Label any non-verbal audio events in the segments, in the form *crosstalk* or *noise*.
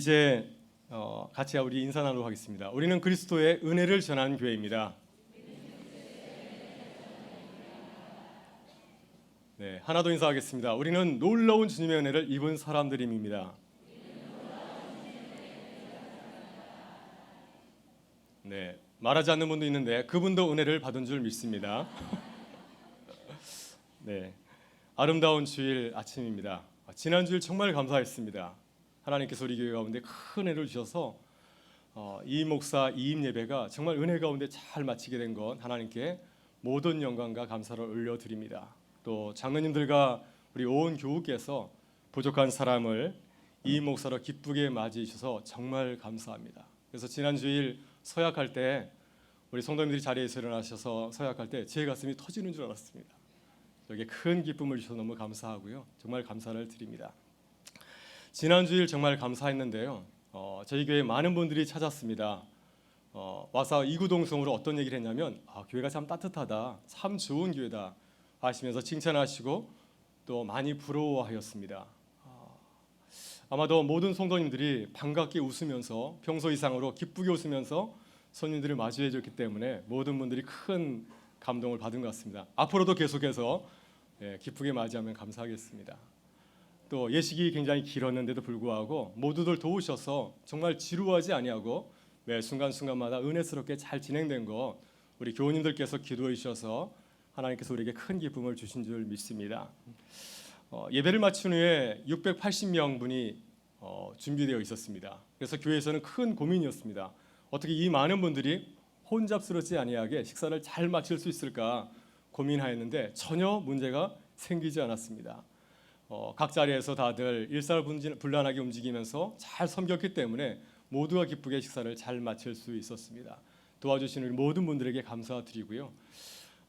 이제 어, 같이 우리 인사 나누도록 하겠습니다. 우리는 그리스도의 은혜를 전하는 교회입니다. 네, 하나 더 인사하겠습니다. 우리는 놀라운 주님의 은혜를 입은 사람들입니다. 네, 말하지 않는 분도 있는데 그분도 은혜를 받은 줄 믿습니다. *laughs* 네, 아름다운 주일 아침입니다. 지난 주일 정말 감사했습니다. 하나님께서 우리 교회 가운데 큰 은혜를 주셔서 어, 이 목사 이임 예배가 정말 은혜 가운데 잘 마치게 된것 하나님께 모든 영광과 감사를 올려드립니다. 또 장로님들과 우리 온 교우께서 부족한 사람을 이 목사로 기쁘게 맞이해 주셔서 정말 감사합니다. 그래서 지난 주일 서약할 때 우리 성도님들이 자리에서 일어나셔서 서약할 때 제 가슴이 터지는 줄 알았습니다. 여기에 큰 기쁨을 주셔서 너무 감사하고요. 정말 감사를 드립니다. 지난 주일 정말 감사했는데요. 어, 저희 교회 많은 분들이 찾았습니다. 어, 와서 이구동성으로 어떤 얘기를 했냐면 아, 교회가 참 따뜻하다, 참 좋은 교회다 하시면서 칭찬하시고 또 많이 부러워하였습니다. 아, 아마도 모든 성도님들이 반갑게 웃으면서 평소 이상으로 기쁘게 웃으면서 손님들을 맞이해 줬기 때문에 모든 분들이 큰 감동을 받은 것 같습니다. 앞으로도 계속해서 예, 기쁘게 맞이하면 감사하겠습니다. 또 예식이 굉장히 길었는데도 불구하고 모두들 도우셔서 정말 지루하지 아니하고 매 순간순간마다 은혜스럽게 잘 진행된 거 우리 교우님들께서 기도해 주셔서 하나님께서 우리에게 큰 기쁨을 주신 줄 믿습니다. 어, 예배를 마친 후에 680명 분이 어, 준비되어 있었습니다. 그래서 교회에서는 큰 고민이었습니다. 어떻게 이 많은 분들이 혼잡스럽지 아니하게 식사를 잘 마칠 수 있을까 고민하였는데 전혀 문제가 생기지 않았습니다. 어, 각 자리에서 다들 일사불란하게 움직이면서 잘 섬겼기 때문에 모두가 기쁘게 식사를 잘 마칠 수 있었습니다. 도와주신 우리 모든 분들에게 감사드리고요.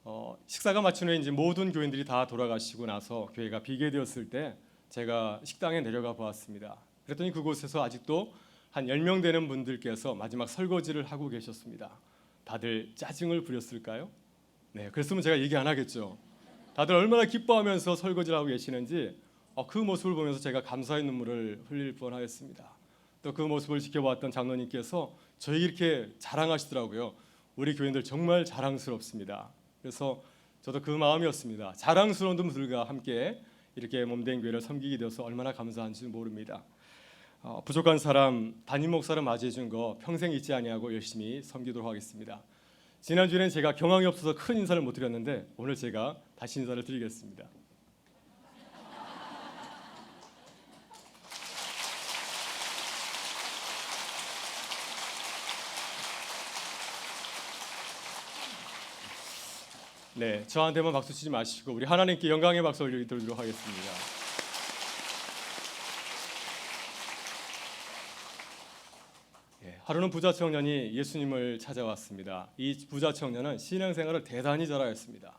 어, 식사가 마친 후에 이제 모든 교인들이 다 돌아가시고 나서 교회가 비게 되었을 때 제가 식당에 내려가 보았습니다. 그랬더니 그곳에서 아직도 한 10명 되는 분들께서 마지막 설거지를 하고 계셨습니다. 다들 짜증을 부렸을까요? 네, 그랬으면 제가 얘기 안 하겠죠. 다들 얼마나 기뻐하면서 설거지를 하고 계시는지 어, 그 모습을 보면서 제가 감사의 눈물을 흘릴 뻔하였습니다. 또 그 모습을 지켜봤던 장로님께서 저희 이렇게 자랑하시더라고요. 우리 교인들 정말 자랑스럽습니다. 그래서 저도 그 마음이었습니다. 자랑스러운 분들과 함께 이렇게 몸된 교회를 섬기게 되어서 얼마나 감사한지 모릅니다. 어, 부족한 사람 담임 목사를 맞이해 준 거 평생 잊지 아니하고 열심히 섬기도록 하겠습니다. 지난 주에는 제가 경황이 없어서 큰 인사를 못 드렸는데 오늘 제가 다시 인사를 드리겠습니다. 네, 저한테만 박수 치지 마시고 우리 하나님께 영광의 박수 올려드리도록 하겠습니다. 예, 하루는 부자 청년이 예수님을 찾아왔습니다. 이 부자 청년은 신앙생활을 대단히 잘하였습니다.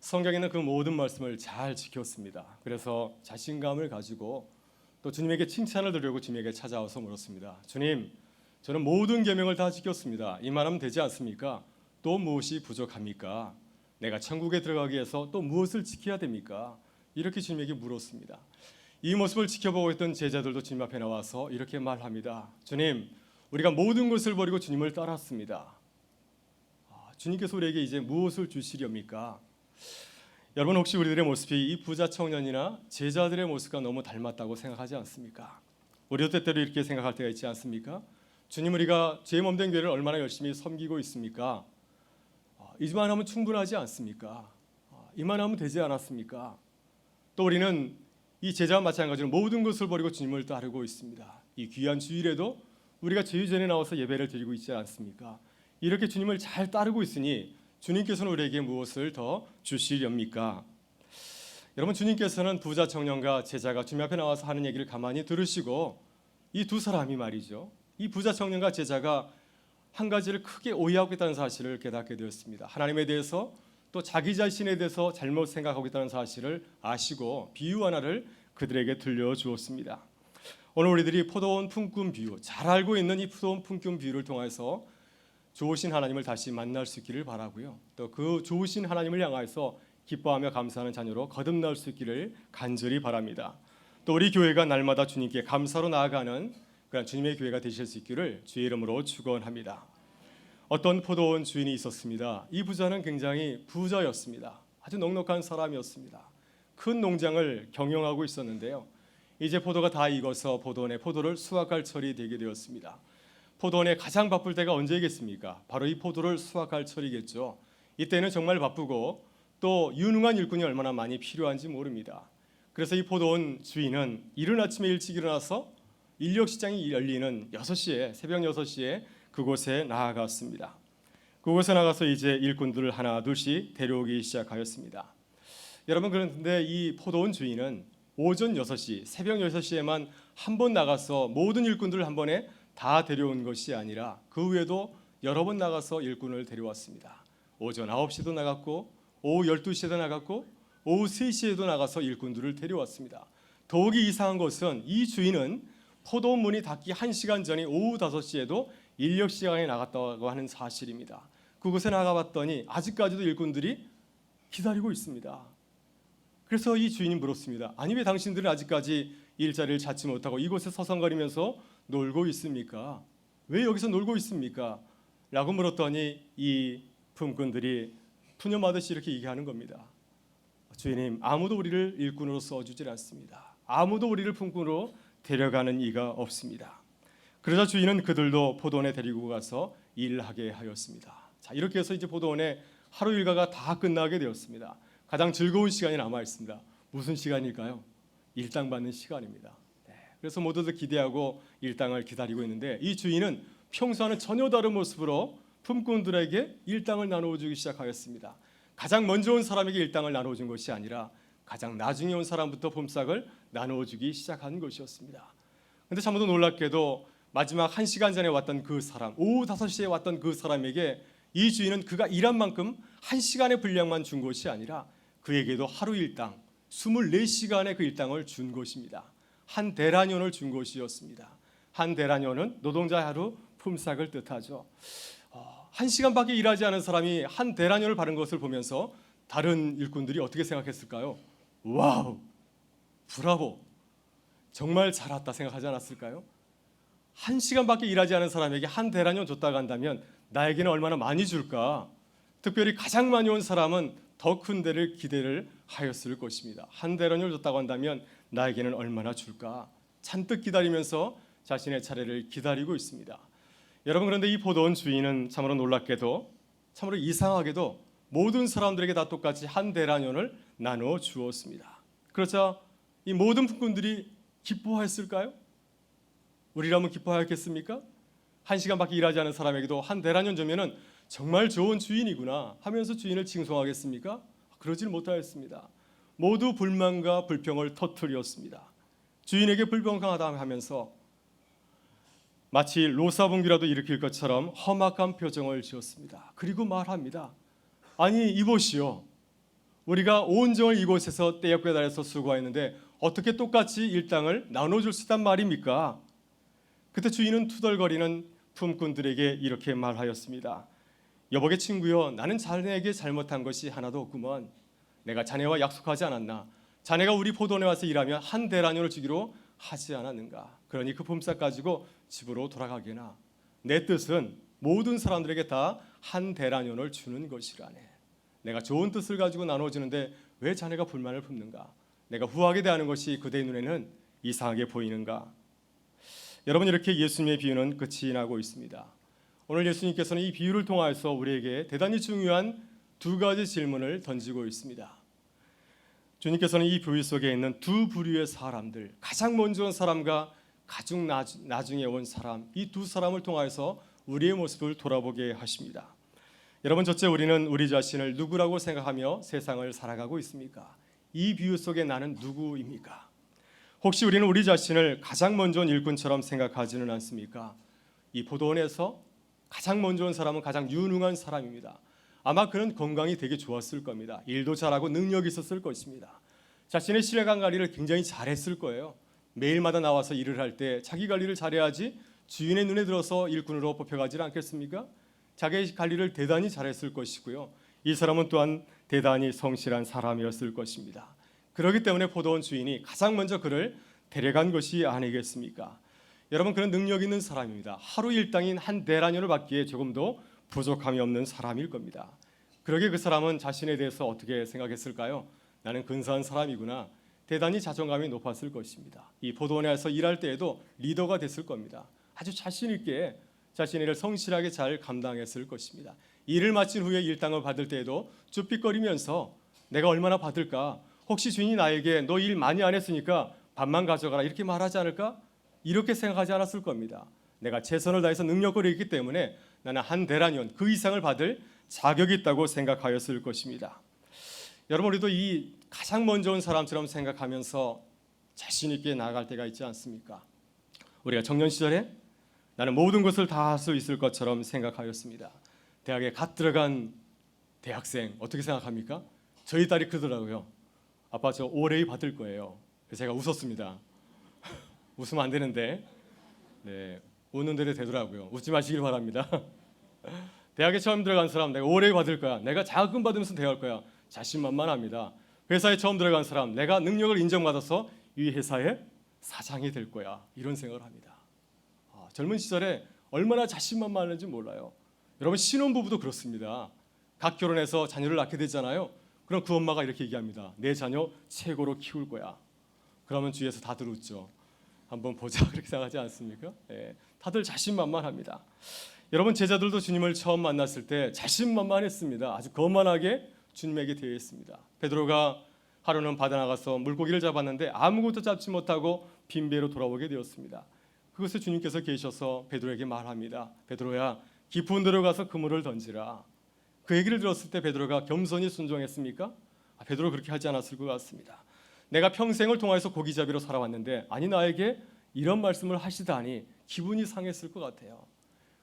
성경에는 그 모든 말씀을 잘 지켰습니다. 그래서 자신감을 가지고 또 주님에게 칭찬을 드리려고 주님에게 찾아와서 물었습니다. 주님, 저는 모든 계명을 다 지켰습니다. 이만하면 되지 않습니까? 또 무엇이 부족합니까? 내가 천국에 들어가기 위해서 또 무엇을 지켜야 됩니까? 이렇게 주님에게 물었습니다. 이 모습을 지켜보고 있던 제자들도 주님 앞에 나와서 이렇게 말합니다. 주님, 우리가 모든 것을 버리고 주님을 따랐습니다. 아, 주님께서 우리에게 이제 무엇을 주시렵니까? 여러분 혹시 우리들의 모습이 이 부자 청년이나 제자들의 모습과 너무 닮았다고 생각하지 않습니까? 우리도 때때로 이렇게 생각할 때가 있지 않습니까? 주님 우리가 죄 몸된 교회를 얼마나 열심히 섬기고 있습니까? 아, 이만 하면 충분하지 않습니까? 아, 이만 하면 되지 않았습니까? 또 우리는 이 제자와 마찬가지로 모든 것을 버리고 주님을 따르고 있습니다. 이 귀한 주일에도 우리가 제일 전에 나와서 예배를 드리고 있지 않습니까? 이렇게 주님을 잘 따르고 있으니 주님께서는 우리에게 무엇을 더 주시렵니까? 여러분 주님께서는 부자 청년과 제자가 주님 앞에 나와서 하는 얘기를 가만히 들으시고 이 두 사람이 말이죠. 이 부자 청년과 제자가 한 가지를 크게 오해하고 있다는 사실을 깨닫게 되었습니다. 하나님에 대해서 또 자기 자신에 대해서 잘못 생각하고 있다는 사실을 아시고 비유 하나를 그들에게 들려 주었습니다. 오늘 우리들이 포도원 품꾼 비유 잘 알고 있는 이 포도원 품꾼 비유를 통해서 좋으신 하나님을 다시 만날 수 있기를 바라고요. 또 그 좋으신 하나님을 향하여서 기뻐하며 감사하는 자녀로 거듭날 수 있기를 간절히 바랍니다. 또 우리 교회가 날마다 주님께 감사로 나아가는 그런 주님의 교회가 되실 수 있기를 주의 이름으로 축원합니다. 어떤 포도원 주인이 있었습니다. 이 부자는 굉장히 부자였습니다. 아주 넉넉한 사람이었습니다. 큰 농장을 경영하고 있었는데요. 이제 포도가 다 익어서 포도원에 포도를 수확할 철이 되게 되었습니다. 포도원에 가장 바쁠 때가 언제겠습니까? 바로 이 포도를 수확할 철이겠죠. 이때는 정말 바쁘고 또 유능한 일꾼이 얼마나 많이 필요한지 모릅니다. 그래서 이 포도원 주인은 이른 아침에 일찍 일어나서 인력 시장이 열리는 6시에 새벽 6시에 그곳에 나아갔습니다. 그곳에 나가서 이제 일꾼들을 하나 둘씩 데려오기 시작하였습니다. 여러분 그런데 이 포도원 주인은 오전 6시, 새벽 6시에만 한 번 나가서 모든 일꾼들을 한 번에 다 데려온 것이 아니라 그 외에도 여러 번 나가서 일꾼을 데려왔습니다. 오전 9시도 나갔고 오후 12시에도 나갔고 오후 3시에도 나가서 일꾼들을 데려왔습니다. 더욱이 이상한 것은 이 주인은 포도원 문이 닫기 1시간 전인 오후 5시에도 인력 시간에 나갔다고 하는 사실입니다. 그곳에 나가봤더니 아직까지도 일꾼들이 기다리고 있습니다. 그래서 이 주인이 물었습니다. 아니 왜 당신들은 아직까지 일자리를 찾지 못하고 이곳에 서성거리면서 놀고 있습니까? 왜 여기서 놀고 있습니까? 라고 물었더니 이 품꾼들이 푸념하듯이 이렇게 얘기하는 겁니다. 주인님 아무도 우리를 일꾼으로 써주질 않습니다. 아무도 우리를 품꾼으로 데려가는 이가 없습니다. 그러자 주인은 그들도 포도원에 데리고 가서 일하게 하였습니다. 자 이렇게 해서 이제 포도원에 하루 일과가 다 끝나게 되었습니다. 가장 즐거운 시간이 남아 있습니다. 무슨 시간일까요? 일당 받는 시간입니다. 네, 그래서 모두들 기대하고 일당을 기다리고 있는데 이 주인은 평소와는 전혀 다른 모습으로 품꾼들에게 일당을 나누어 주기 시작하였습니다. 가장 먼저 온 사람에게 일당을 나누어 준 것이 아니라 가장 나중에 온 사람부터 품삯을 나누어 주기 시작한 것이었습니다. 근데 참으로 놀랍게도 마지막 한 시간 전에 왔던 그 사람, 오후 5시에 왔던 그 사람에게 이 주인은 그가 일한 만큼 한 시간의 분량만 준 것이 아니라 그에게도 하루 일당 24시간의 그 일당을 준 것입니다. 한 대라년을 준 것이었습니다. 한 대라년은 노동자 하루 품삯을 뜻하죠. 어, 한 시간밖에 일하지 않은 사람이 한 대라년을 받은 것을 보면서 다른 일꾼들이 어떻게 생각했을까요? 와우, 브라보, 정말 잘 왔다 생각하지 않았을까요? 한 시간밖에 일하지 않은 사람에게 한 대라년 줬다고 한다면 나에게는 얼마나 많이 줄까? 특별히 가장 많이 온 사람은 더큰 데를 기대를 하였을 것입니다. 한 대라년을 줬다고 한다면 나에게는 얼마나 줄까? 잔뜩 기다리면서 자신의 차례를 기다리고 있습니다. 여러분 그런데 이 포도원 주인은 참으로 놀랍게도 참으로 이상하게도 모든 사람들에게 다 똑같이 한 대라년을 나누어 주었습니다. 그러자 이 모든 품꾼들이 기뻐했을까요? 우리라면 기뻐하겠습니까? 한 시간밖에 일하지 않은 사람에게도 한 대라년 주면은 정말 좋은 주인이구나 하면서 주인을 칭송하겠습니까? 그러질 못하였습니다. 모두 불만과 불평을 터뜨렸습니다. 주인에게 불평하다 하면서 마치 로사분기라도 일으킬 것처럼 험악한 표정을 지었습니다. 그리고 말합니다. 아니 이보시오. 우리가 온종일 이곳에서 떼역배 달에서 수고했는데 어떻게 똑같이 일당을 나눠줄 수 있단 말입니까? 그때 주인은 투덜거리는 품꾼들에게 이렇게 말하였습니다. 여보게 친구여, 나는 자네에게 잘못한 것이 하나도 없구먼. 내가 자네와 약속하지 않았나? 자네가 우리 포도원에 와서 일하면 한 대라년을 주기로 하지 않았는가? 그러니 그 품삯 가지고 집으로 돌아가게나. 내 뜻은 모든 사람들에게 다 한 대라년을 주는 것이라네. 내가 좋은 뜻을 가지고 나눠주는데 왜 자네가 불만을 품는가? 내가 후하게 대하는 것이 그대의 눈에는 이상하게 보이는가? 여러분 이렇게 예수님의 비유는 끝이 나고 있습니다. 오늘 예수님께서는 이 비유를 통하여서 우리에게 대단히 중요한 두 가지 질문을 던지고 있습니다. 주님께서는 이 비유 속에 있는 두 부류의 사람들, 가장 먼저 온 사람과 가장 나중에 온 사람, 이 두 사람을 통하여서 우리의 모습을 돌아보게 하십니다. 여러분 첫째 우리는 우리 자신을 누구라고 생각하며 세상을 살아가고 있습니까? 이 비유 속에 나는 누구입니까? 혹시 우리는 우리 자신을 가장 먼저 온 일꾼처럼 생각하지는 않습니까? 이 포도원에서 가장 먼저 온 사람은 가장 유능한 사람입니다. 아마 그는 건강이 되게 좋았을 겁니다. 일도 잘하고 능력이 있었을 것입니다. 자신의 시간 관리를 굉장히 잘했을 거예요. 매일마다 나와서 일을 할 때 자기 관리를 잘해야지 주인의 눈에 들어서 일꾼으로 뽑혀가지 않겠습니까? 자기 관리를 대단히 잘했을 것이고요. 이 사람은 또한 대단히 성실한 사람이었을 것입니다. 그렇기 때문에 포도원 주인이 가장 먼저 그를 데려간 것이 아니겠습니까? 여러분 그는 능력 있는 사람입니다. 하루 일당인 한 대라년을 받기에 조금도 부족함이 없는 사람일 겁니다. 그러게 그 사람은 자신에 대해서 어떻게 생각했을까요? 나는 근사한 사람이구나. 대단히 자존감이 높았을 것입니다. 이 포도원에서 일할 때에도 리더가 됐을 겁니다. 아주 자신 있게 자신의 일을 성실하게 잘 감당했을 것입니다. 일을 마친 후에 일당을 받을 때에도 쭈삣거리면서 내가 얼마나 받을까? 혹시 주인이 나에게 너 일 많이 안 했으니까 반만 가져가라 이렇게 말하지 않을까? 이렇게 생각하지 않았을 겁니다. 내가 최선을 다해서 능력을 했기 때문에 나는 한 대라년 그 이상을 받을 자격이 있다고 생각하였을 것입니다. 여러분 우리도 이 가장 먼저 온 사람처럼 생각하면서 자신 있게 나아갈 때가 있지 않습니까? 우리가 청년 시절에 나는 모든 것을 다 할 수 있을 것처럼 생각하였습니다. 대학에 갓 들어간 대학생 어떻게 생각합니까? 저희 딸이 그러더라고요. 아빠 저 올해이 받을 거예요. 제가 웃었습니다. *laughs* 웃으면 안 되는데, 네 웃는 대로 되더라고요. 웃지 마시길 바랍니다. *laughs* 대학에 처음 들어간 사람 내가 올해 받을 거야. 내가 자금 받으면서 대할 거야. 자신만만합니다. 회사에 처음 들어간 사람 내가 능력을 인정받아서 이 회사의 사장이 될 거야. 이런 생각을 합니다. 아, 젊은 시절에 얼마나 자신만만한지 몰라요. 여러분 신혼부부도 그렇습니다. 각 결혼해서 자녀를 낳게 되잖아요. 그럼 그 엄마가 이렇게 얘기합니다. 내 자녀 최고로 키울 거야. 그러면 주위에서 다들 웃죠. 한번 보자 *laughs* 그렇게 생각하지 않습니까? 예, 다들 자신만만합니다. 여러분 제자들도 주님을 처음 만났을 때 자신만만했습니다. 아주 거만하게 주님에게 대했습니다. 베드로가 하루는 바다 나가서 물고기를 잡았는데 아무것도 잡지 못하고 빈배로 돌아오게 되었습니다. 그것을 주님께서 계셔서 베드로에게 말합니다. 베드로야 깊은 데로 가서 그물을 던지라. 그 얘기를 들었을 때 베드로가 겸손히 순종했습니까? 아, 베드로 그렇게 하지 않았을 것 같습니다. 내가 평생을 통해서 고기잡이로 살아왔는데 아니 나에게 이런 말씀을 하시다니 기분이 상했을 것 같아요.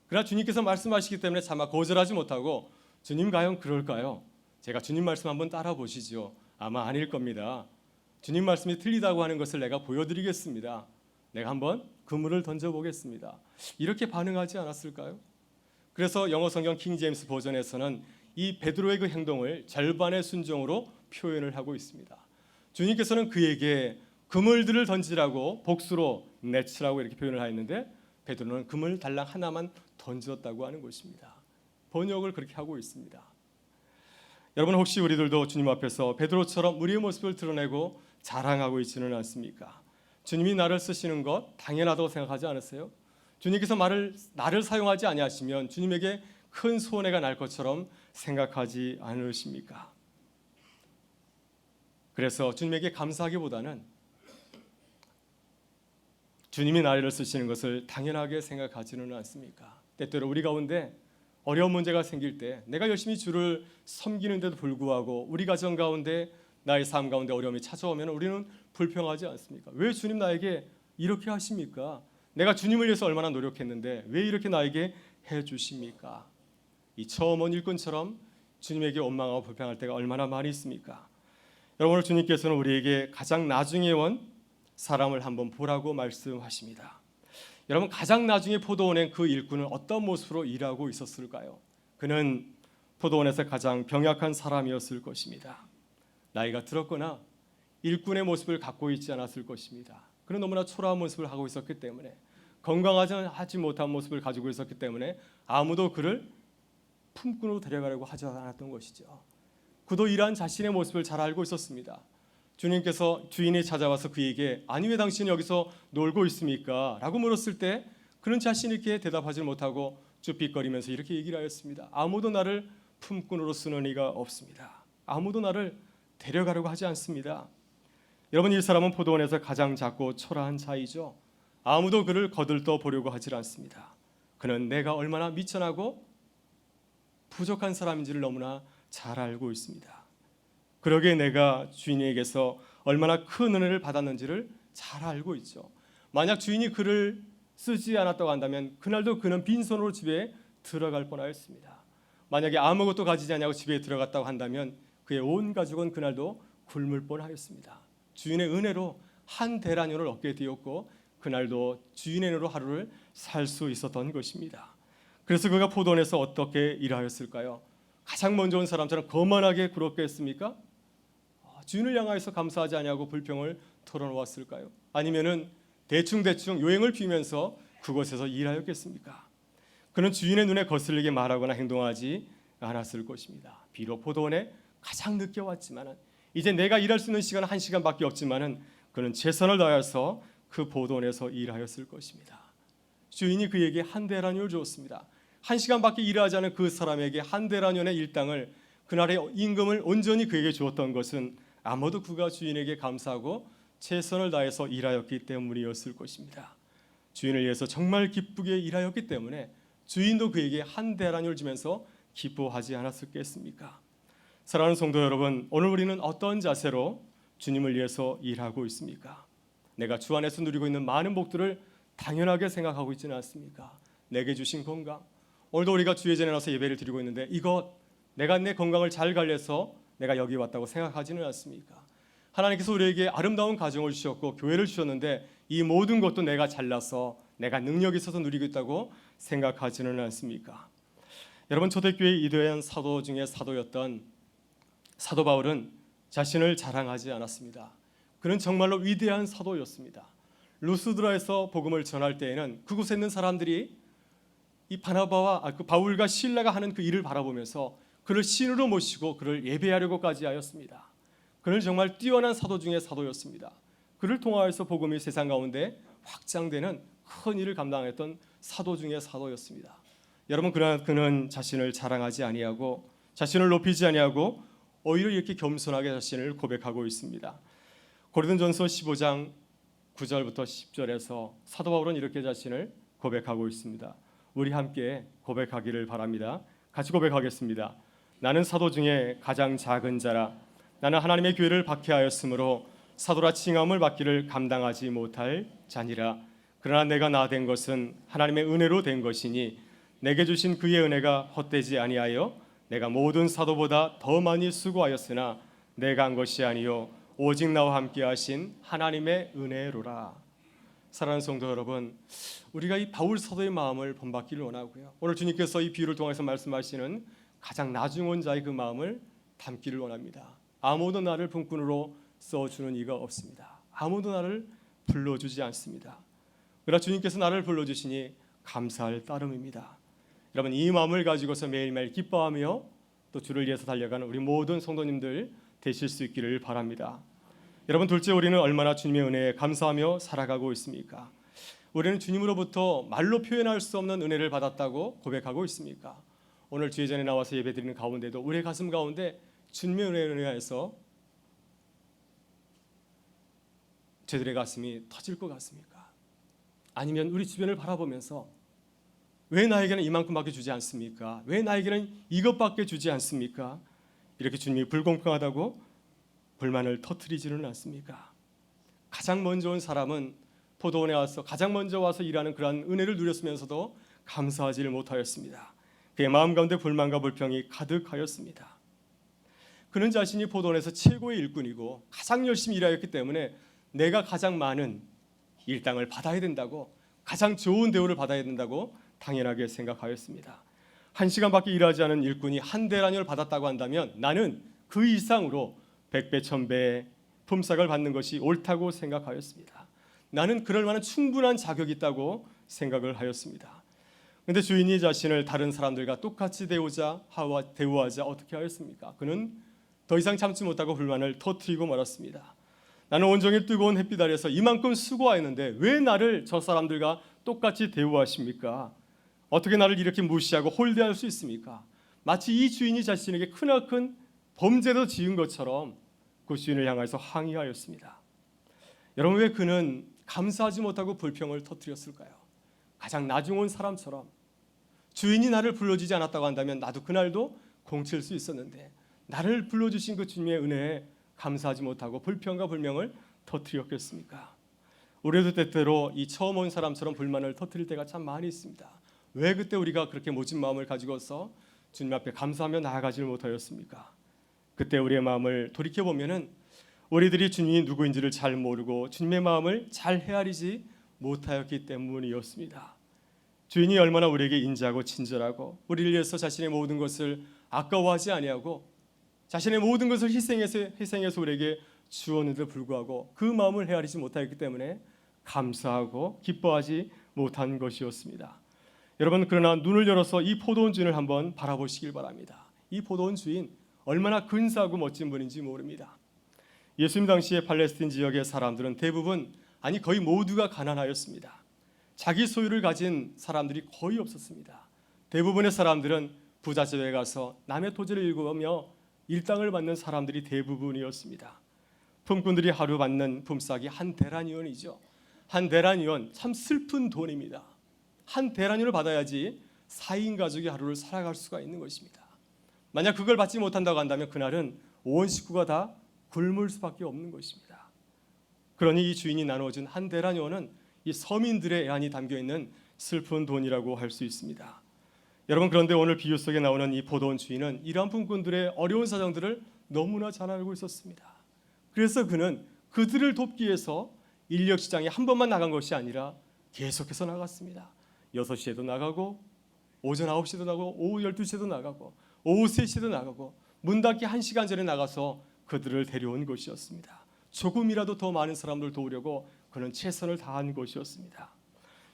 그러나 주님께서 말씀하시기 때문에 차마 거절하지 못하고 주님 과연 그럴까요? 제가 주님 말씀 한번 따라 보시죠. 아마 아닐 겁니다. 주님 말씀이 틀리다고 하는 것을 내가 보여드리겠습니다. 내가 한번 그물을 던져보겠습니다. 이렇게 반응하지 않았을까요? 그래서 영어 성경 킹 제임스 버전에서는 이 베드로의 그 행동을 절반의 순종으로 표현을 하고 있습니다. 주님께서는 그에게 그물들을 던지라고 복수로 내치라고 이렇게 표현을 하였는데 베드로는 그물 달랑 하나만 던졌다고 하는 것입니다. 번역을 그렇게 하고 있습니다. 여러분 혹시 우리들도 주님 앞에서 베드로처럼 우리의 모습을 드러내고 자랑하고 있지는 않습니까? 주님이 나를 쓰시는 것 당연하다고 생각하지 않으세요? 주님께서 말을 나를 사용하지 아니하시면 주님에게 큰 손해가 날 것처럼 생각하지 않으십니까? 그래서 주님에게 감사하기보다는 주님이 나를 쓰시는 것을 당연하게 생각하지는 않습니까? 때때로 우리 가운데 어려운 문제가 생길 때 내가 열심히 주를 섬기는데도 불구하고 우리 가정 가운데 나의 삶 가운데 어려움이 찾아오면 우리는 불평하지 않습니까? 왜 주님 나에게 이렇게 하십니까? 내가 주님을 위해서 얼마나 노력했는데 왜 이렇게 나에게 해 주십니까? 이 처음 온 일꾼처럼 주님에게 원망하고 불평할 때가 얼마나 많이 있습니까? 여러분 주님께서는 우리에게 가장 나중에 온 사람을 한번 보라고 말씀하십니다. 여러분 가장 나중에 포도원의 그 일꾼은 어떤 모습으로 일하고 있었을까요? 그는 포도원에서 가장 병약한 사람이었을 것입니다. 나이가 들었거나 일꾼의 모습을 갖고 있지 않았을 것입니다. 그는 너무나 초라한 모습을 하고 있었기 때문에 건강하지 못한 모습을 가지고 있었기 때문에 아무도 그를 품꾼으로 데려가려고 하지 않았던 것이죠. 그도 이러한 자신의 모습을 잘 알고 있었습니다. 주님께서 주인이 찾아와서 그에게 아니 왜 당신이 여기서 놀고 있습니까? 라고 물었을 때 그는 자신 있게 대답하지 못하고 쭈삣거리면서 이렇게 얘기를 하였습니다. 아무도 나를 품꾼으로 쓰는 이가 없습니다. 아무도 나를 데려가려고 하지 않습니다. 여러분 이 사람은 포도원에서 가장 작고 초라한 자이죠. 아무도 그를 거들떠 보려고 하질 않습니다. 그는 내가 얼마나 미천하고 부족한 사람인지를 너무나 잘 알고 있습니다. 그러게 내가 주인에게서 얼마나 큰 은혜를 받았는지를 잘 알고 있죠. 만약 주인이 그를 쓰지 않았다고 한다면 그날도 그는 빈손으로 집에 들어갈 뻔하였습니다. 만약에 아무것도 가지지 않냐고 집에 들어갔다고 한다면 그의 온 가족은 그날도 굶을 뻔하였습니다. 주인의 은혜로 한 대라년을 얻게 되었고 그날도 주인의 은혜로 하루를 살 수 있었던 것입니다. 그래서 그가 포도원에서 어떻게 일하였을까요? 가장 먼저 온 사람처럼 거만하게 굴었게 했습니까? 아, 주인을 향하여서 감사하지 아니하고 불평을 털어놓았을까요? 아니면은 대충 대충 요행을 피우면서 그곳에서 일하였겠습니까? 그는 주인의 눈에 거슬리게 말하거나 행동하지 않았을 것입니다. 비록 포도원에 가장 늦게 왔지만은 이제 내가 일할 수 있는 시간은 한 시간밖에 없지만은 그는 최선을 다해서 그 포도원에서 일하였을 것입니다. 주인이 그에게 한 데라니를 주었습니다. 한 시간밖에 일하지 않은 그 사람에게 한 데라니온의 일당을 그날의 임금을 온전히 그에게 주었던 것은 아무도 그가 주인에게 감사하고 최선을 다해서 일하였기 때문이었을 것입니다. 주인을 위해서 정말 기쁘게 일하였기 때문에 주인도 그에게 한 데라니를 주면서 기뻐하지 않았었겠습니까? 사랑하는 성도 여러분, 오늘 우리는 어떤 자세로 주님을 위해서 일하고 있습니까? 내가 주 안에서 누리고 있는 많은 복들을 당연하게 생각하고 있지는 않습니까? 내게 주신 건강. 오늘도 우리가 주의 전에 나서 예배를 드리고 있는데 이것 내가 내 건강을 잘 관리해서 내가 여기 왔다고 생각하지는 않습니까? 하나님께서 우리에게 아름다운 가정을 주셨고 교회를 주셨는데 이 모든 것도 내가 잘나서 내가 능력이 있어서 누리고 있다고 생각하지는 않습니까? 여러분 초대교회 이도현 사도 중에 사도였던 사도 바울은 자신을 자랑하지 않았습니다. 그는 정말로 위대한 사도였습니다. 루스드라에서 복음을 전할 때에는 그곳에 있는 사람들이 이 바나바와 아, 그 바울과 신라가 하는 그 일을 바라보면서 그를 신으로 모시고 그를 예배하려고까지 하였습니다. 그는 정말 뛰어난 사도 중의 사도였습니다. 그를 통하여서 복음이 세상 가운데 확장되는 큰 일을 감당했던 사도 중의 사도였습니다. 여러분 그는 자신을 자랑하지 아니하고 자신을 높이지 아니하고 오히려 이렇게 겸손하게 자신을 고백하고 있습니다. 고린도전서 15장 9절부터 10절에서 사도 바울은 이렇게 자신을 고백하고 있습니다. 우리 함께 고백하기를 바랍니다. 같이 고백하겠습니다. 나는 사도 중에 가장 작은 자라 나는 하나님의 교회를 박해하였으므로 사도라 칭함을 받기를 감당하지 못할 자니라 그러나 내가 나 된 것은 하나님의 은혜로 된 것이니 내게 주신 그의 은혜가 헛되지 아니하여 내가 모든 사도보다 더 많이 수고하였으나 내가 한 것이 아니요 오직 나와 함께 하신 하나님의 은혜로라. 사랑하는 성도 여러분, 우리가 이 바울 사도의 마음을 본받기를 원하고요. 오늘 주님께서 이 비유를 통해서 말씀하시는 가장 나중은 자의 그 마음을 담기를 원합니다. 아무도 나를 분꾼으로 써주는 이가 없습니다. 아무도 나를 불러주지 않습니다. 그러나 주님께서 나를 불러주시니 감사할 따름입니다. 여러분 이 마음을 가지고서 매일매일 기뻐하며 또 주를 위해서 달려가는 우리 모든 성도님들 되실 수 있기를 바랍니다. 여러분 둘째 우리는 얼마나 주님의 은혜에 감사하며 살아가고 있습니까? 우리는 주님으로부터 말로 표현할 수 없는 은혜를 받았다고 고백하고 있습니까? 오늘 주의 전에 나와서 예배드리는 가운데도 우리의 가슴 가운데 주님의 은혜에 의해서 저들의 가슴이 터질 것 같습니까? 아니면 우리 주변을 바라보면서 왜 나에게는 이만큼밖에 주지 않습니까? 왜 나에게는 이것밖에 주지 않습니까? 이렇게 주님이 불공평하다고 불만을 터트리지는 않습니까? 가장 먼저 온 사람은 포도원에 와서 가장 먼저 와서 일하는 그러한 은혜를 누렸으면서도 감사하지를 못하였습니다. 그의 마음 가운데 불만과 불평이 가득하였습니다. 그는 자신이 포도원에서 최고의 일꾼이고 가장 열심히 일하였기 때문에 내가 가장 많은 일당을 받아야 된다고 가장 좋은 대우를 받아야 된다고 당연하게 생각하였습니다. 한 시간밖에 일하지 않은 일꾼이 한 대라니를 받았다고 한다면 나는 그 이상으로 백배 천배 품삯을 받는 것이 옳다고 생각하였습니다. 나는 그럴 만한 충분한 자격이 있다고 생각을 하였습니다. 근데 주인이 자신을 다른 사람들과 똑같이 대우자 하와 대우하자 어떻게 하였습니까? 그는 더 이상 참지 못하고 불만을 터뜨리고 말았습니다. 나는 온종일 뜨거운 햇빛 아래서 이만큼 수고하였는데 왜 나를 저 사람들과 똑같이 대우하십니까? 어떻게 나를 이렇게 무시하고 홀대할 수 있습니까? 마치 이 주인이 자신에게 크나큰 범죄도 지은 것처럼 그 주인을 향해서 항의하였습니다. 여러분 왜 그는 감사하지 못하고 불평을 터뜨렸을까요? 가장 나중 온 사람처럼 주인이 나를 불러주지 않았다고 한다면 나도 그날도 공칠 수 있었는데 나를 불러주신 그 주님의 은혜에 감사하지 못하고 불평과 불명을 터뜨렸겠습니까? 우리도 때때로 이 처음 온 사람처럼 불만을 터뜨릴 때가 참 많이 있습니다. 왜 그때 우리가 그렇게 모진 마음을 가지고서 주님 앞에 감사하며 나아가지를 못하였습니까? 그때 우리의 마음을 돌이켜 보면은 우리들이 주님이 누구인지를 잘 모르고 주님의 마음을 잘 헤아리지 못하였기 때문이었습니다. 주인이 얼마나 우리에게 인자하고 친절하고 우리를 위해서 자신의 모든 것을 아까워하지 아니하고 자신의 모든 것을 희생해서 희생해서 우리에게 주었는데도 불구하고 그 마음을 헤아리지 못하였기 때문에 감사하고 기뻐하지 못한 것이었습니다. 여러분 그러나 눈을 열어서 이 포도원 주인을 한번 바라보시길 바랍니다. 이 포도원 주인 얼마나 근사하고 멋진 분인지 모릅니다. 예수님 당시에 팔레스틴 지역의 사람들은 대부분 아니 거의 모두가 가난하였습니다. 자기 소유를 가진 사람들이 거의 없었습니다. 대부분의 사람들은 부잣집에 가서 남의 토지를 일구며 일당을 받는 사람들이 대부분이었습니다. 품꾼들이 하루 받는 품삯이 한 대란 위원이죠. 한 대란 위원 참 슬픈 돈입니다. 한 대란위를 받아야지 4인 가족이 하루를 살아갈 수가 있는 것입니다. 만약 그걸 받지 못한다고 한다면 그날은 온 식구가 다 굶을 수밖에 없는 것입니다. 그러니 이 주인이 나누어준 한 대란위원은 이 서민들의 애환이 담겨 있는 슬픈 돈이라고 할 수 있습니다. 여러분 그런데 오늘 비유 속에 나오는 이 포도원 주인은 이러한 품꾼들의 어려운 사정들을 너무나 잘 알고 있었습니다. 그래서 그는 그들을 돕기 위해서 인력 시장에 한 번만 나간 것이 아니라 계속해서 나갔습니다. 6시에도 나가고 오전 9시에도 나가고 오후 12시에도 나가고 오후 3시에도 나가고 문 닫기 1시간 전에 나가서 그들을 데려온 것이었습니다. 조금이라도 더 많은 사람들 도우려고 그는 최선을 다한 것이었습니다.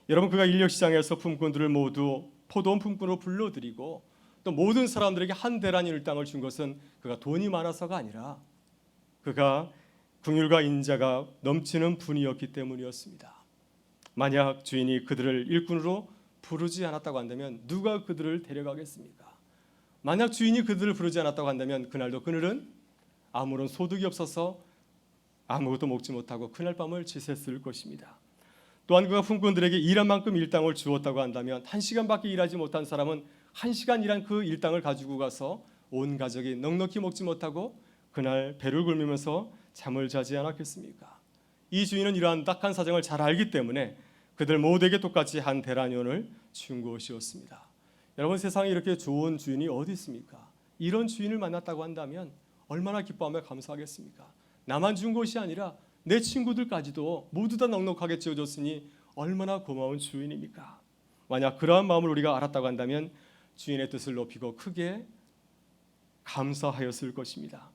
여러분 그가 인력 시장에서 품꾼들을 모두 포도원 품꾼으로 불러들이고 또 모든 사람들에게 한 대란 일당을 준 것은 그가 돈이 많아서가 아니라 그가 궁율과 인자가 넘치는 분이었기 때문이었습니다. 만약 주인이 그들을 일꾼으로 부르지 않았다고 한다면 누가 그들을 데려가겠습니까? 만약 주인이 그들을 부르지 않았다고 한다면 그날도 그들은 아무런 소득이 없어서 아무것도 먹지 못하고 그날 밤을 지샜을 것입니다. 또한 그가 품꾼들에게 일한 만큼 일당을 주었다고 한다면 한 시간밖에 일하지 못한 사람은 한 시간 일한 그 일당을 가지고 가서 온 가족이 넉넉히 먹지 못하고 그날 배를 굶으면서 잠을 자지 않았겠습니까? 이 주인은 이러한 딱한 사정을 잘 알기 때문에 그들 모두에게 똑같이 한 대란연을 준 것이었습니다. 여러분 세상에 이렇게 좋은 주인이 어디 있습니까? 이런 주인을 만났다고 한다면 얼마나 기뻐하며 감사하겠습니까? 나만 준 것이 아니라 내 친구들까지도 모두 다 넉넉하게 지어줬으니 얼마나 고마운 주인입니까? 만약 그러한 마음을 우리가 알았다고 한다면 주인의 뜻을 높이고 크게 감사하였을 것입니다.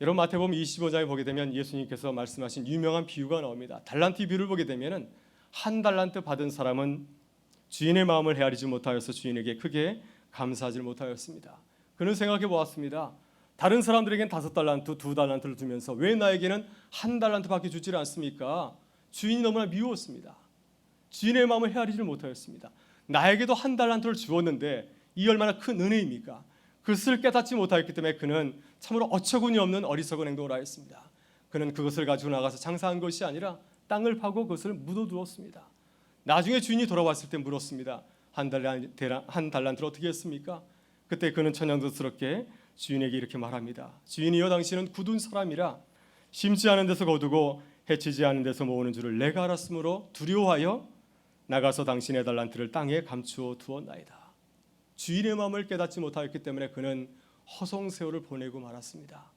여러분 마태복음 25장에 보게 되면 예수님께서 말씀하신 유명한 비유가 나옵니다. 달란트 비유를 보게 되면은 한 달란트 받은 사람은 주인의 마음을 헤아리지 못하여서 주인에게 크게 감사하지 못하였습니다. 그는 생각해 보았습니다. 다른 사람들에겐 다섯 달란트, 두 달란트를 주면서 왜 나에게는 한 달란트밖에 주질 않습니까? 주인이 너무나 미웠습니다. 주인의 마음을 헤아리지 못하였습니다. 나에게도 한 달란트를 주었는데 이 얼마나 큰 은혜입니까? 그것을 깨닫지 못하였기 때문에 그는 참으로 어처구니 없는 어리석은 행동을 하였습니다. 그는 그것을 가지고 나가서 장사한 것이 아니라 땅을 파고 그것을 묻어두었습니다. 나중에 주인이 돌아왔을 때 물었습니다. 한 달란 한 달란트를 어떻게 했습니까? 그때 그는 천연덕스럽게 주인에게 이렇게 말합니다. 주인이여 당신은 굳은 사람이라 심지 않은 데서 거두고 해치지 않은 데서 모으는 줄을 내가 알았으므로 두려워하여 나가서 당신의 달란트를 땅에 감추어 두었나이다. 주인의 마음을 깨닫지 못하였기 때문에 그는 허송세월을 보내고 말았습니다.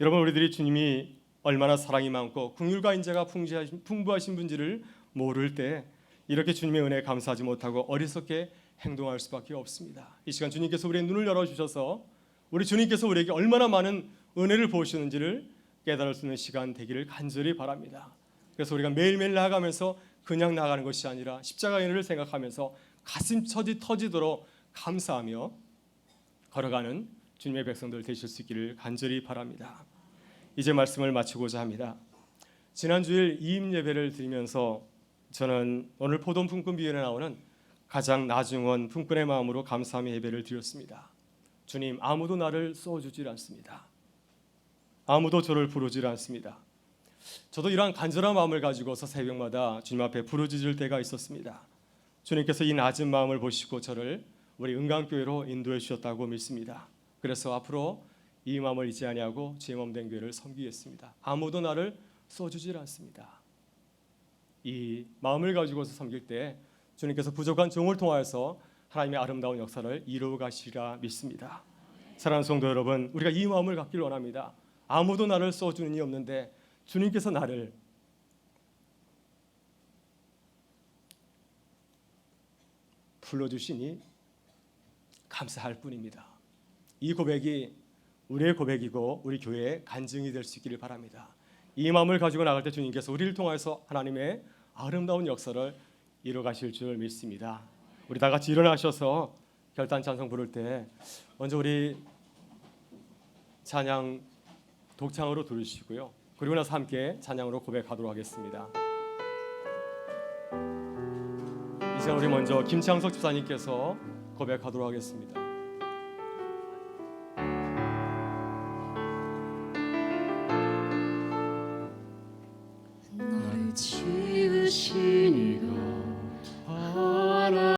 여러분 우리들이 주님이 얼마나 사랑이 많고 긍휼과 인자가 풍부하신 분지를 모를 때 이렇게 주님의 은혜에 감사하지 못하고 어리석게 행동할 수밖에 없습니다. 이 시간 주님께서 우리의 눈을 열어 주셔서 우리 주님께서 우리에게 얼마나 많은 은혜를 보시는지를 깨달을 수 있는 시간 되기를 간절히 바랍니다. 그래서 우리가 매일매일 나아가면서 그냥 나가는 것이 아니라 십자가의 은혜를 생각하면서 가슴 터지 터지도록 감사하며 걸어가는 주님의 백성들 되실 수 있기를 간절히 바랍니다. 이제 말씀을 마치고자 합니다. 지난 주일 이임 예배를 드리면서 저는 오늘 포동 품꾼 비유에 나오는 가장 나중원 품꾼의 마음으로 감사함의 예배를 드렸습니다. 주님 아무도 나를 쏘주질 않습니다. 아무도 저를 부르질 않습니다. 저도 이러한 간절한 마음을 가지고서 새벽마다 주님 앞에 부르짖을 때가 있었습니다. 주님께서 이 낮은 마음을 보시고 저를 우리 은강교회로 인도해 주셨다고 믿습니다. 그래서 앞으로 이 마음을 잊지 아니하고 제 몸된 교회를 섬기겠습니다. 아무도 나를 써주질 않습니다. 이 마음을 가지고서 섬길 때 주님께서 부족한 종을 통하여서 하나님의 아름다운 역사를 이루어 가시리라 믿습니다. 사랑하는 성도 여러분, 우리가 이 마음을 갖길 원합니다. 아무도 나를 써주는 이 없는데 주님께서 나를 불러주시니 감사할 뿐입니다. 이 고백이 우리의 고백이고 우리 교회의 간증이 될 수 있기를 바랍니다. 이 마음을 가지고 나갈 때 주님께서 우리를 통해서 하나님의 아름다운 역사를 이뤄 가실 줄 믿습니다. 우리 다 같이 일어나셔서 결단 찬송 부를 때 먼저 우리 찬양 독창으로 들으시고요. 그리고 나서 함께 찬양으로 고백하도록 하겠습니다. 우리 먼저 김창석 집사님께서 고백하도록 하겠습니다.